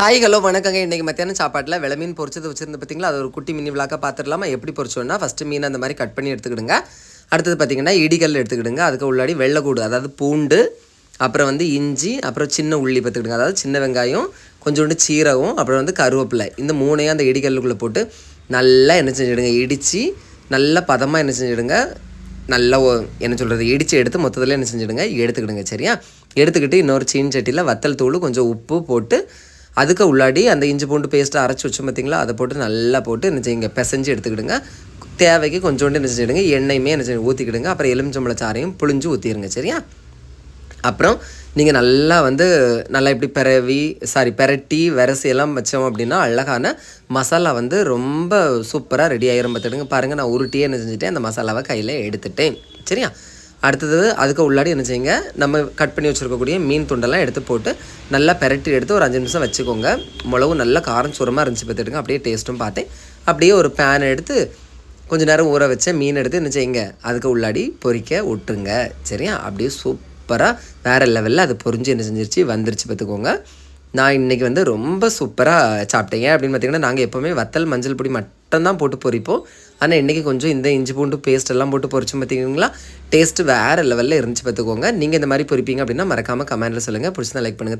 Hi hello வணக்கங்க. இன்றைக்கி மத்தியானம் சாப்பாட்டில் வெள மீன் பொரிச்சது வச்சுருந்து பார்த்தீங்களா அது ஒரு குட்டி மினி விளாக்காக பார்த்துடலாமா எப்படி பொரிச்சோன்னா ஃபஸ்ட்டு மீன் அந்த மாதிரி கட் பண்ணி எடுத்துக்கிடுங்க. அடுத்தது பார்த்தீங்கன்னா இடிகல் எடுத்துக்கிடுங்க. அதுக்கு உள்ளாடி வெள்ளைக்கூடு அதாவது பூண்டு அப்புறம் வந்து இஞ்சி அப்புறம் சின்ன உள்ளி பார்த்துக்கிடுங்க அதாவது சின்ன வெங்காயம் கொஞ்சோண்டு சீரகம் அப்புறம் வந்து கருவேப்பிலை. இந்த மூணையும் அந்த இடிகல்லுக்குள்ளே போட்டு நல்லா என்ன செஞ்சிடுங்க? இடித்து நல்லா பதமாக என்ன செஞ்சிடுங்க? நல்லா என்ன சொல்கிறது இடித்து எடுத்து மொத்தத்தில் என்ன செஞ்சிடுங்க? எடுத்துக்கிடுங்க சரியா? எடுத்துக்கிட்டு இன்னொரு சீன் சட்டியில் வத்தல் தூள் கொஞ்சம் உப்பு போட்டு அதுக்கு உள்ளாடி அந்த இஞ்சி பூண்டு பேஸ்ட்டை அரைச்சி வச்சோம் பார்த்தீங்களா அதை போட்டு நல்லா போட்டு என்ன செய்யுங்க பிசைஞ்சு எடுத்துக்கிடுங்க. தேவைக்கு கொஞ்சோண்டு என்ன செஞ்சிடுங்க எண்ணெயுமே என்ன செய்ய ஊற்றிக்கிடுங்க அப்புறம் எலுமிச்சம்பழ சாரையும் புழிஞ்சு ஊற்றிடுங்க சரியா? அப்புறம் நீங்கள் நல்லா வந்து நல்லா இப்படி பிறவி சாரி பெரட்டி விரசி எல்லாம் வச்சோம் அப்படின்னா அழகான மசாலா வந்து ரொம்ப சூப்பராக ரெடி ஆகிரும் பார்த்துடுங்க பாருங்கள் நான் உருட்டியே என்ன செஞ்சுட்டேன் அந்த மசாலாவை கையில் எடுத்துட்டேன். சரியா? அடுத்தது அதுக்கு உள்ளாடி என்ன செய்யுங்க நம்ம கட் பண்ணி வச்சுருக்கக்கூடிய மீன் துண்டெல்லாம் எடுத்து போட்டு நல்லா பெரட்டி எடுத்து ஒரு அஞ்சு நிமிஷம் வச்சுக்கோங்க. மிளகு நல்லா காரம் சுரமாக இருந்துச்சு பார்த்துடுங்க அப்படியே டேஸ்ட்டும் பார்த்தேன். அப்படியே ஒரு பேன் எடுத்து கொஞ்சம் நேரம் ஊற வச்ச மீன் எடுத்து என்ன செய்யுங்க அதுக்கு உள்ளாடி பொறிக்க விட்டுருங்க. சரியா? அப்படியே சூப்பராக வேறு லெவலில் அது பொரிஞ்சு என்ன செஞ்சிருச்சு வந்துருச்சு பார்த்துக்கோங்க. நான் இன்றைக்கி வந்து ரொம்ப சூப்பராக சாப்பிட்டேன். ஏன் அப்படின்னு பார்த்தீங்கன்னா நாங்கள் எப்போவுமே வத்தல் மஞ்சள் பொடி மட்டும்தான் போட்டு பொரிப்போம். ஆனால் இன்றைக்கி கொஞ்சம் இந்த இஞ்சி பூண்டு பேஸ்ட் எல்லாம் போட்டு பொறிச்சு பார்த்தீங்களா டேஸ்ட்டு வேறு லெவலில் இருந்துச்சு பார்த்துக்கோங்க நீங்கள் இந்த மாதிரி பொரிப்பீங்க அப்படின்னா மறக்காமல் கமெண்ட்டில் சொல்லுங்கள் பிடிச்சதான் லைக் பண்ணுங்கள்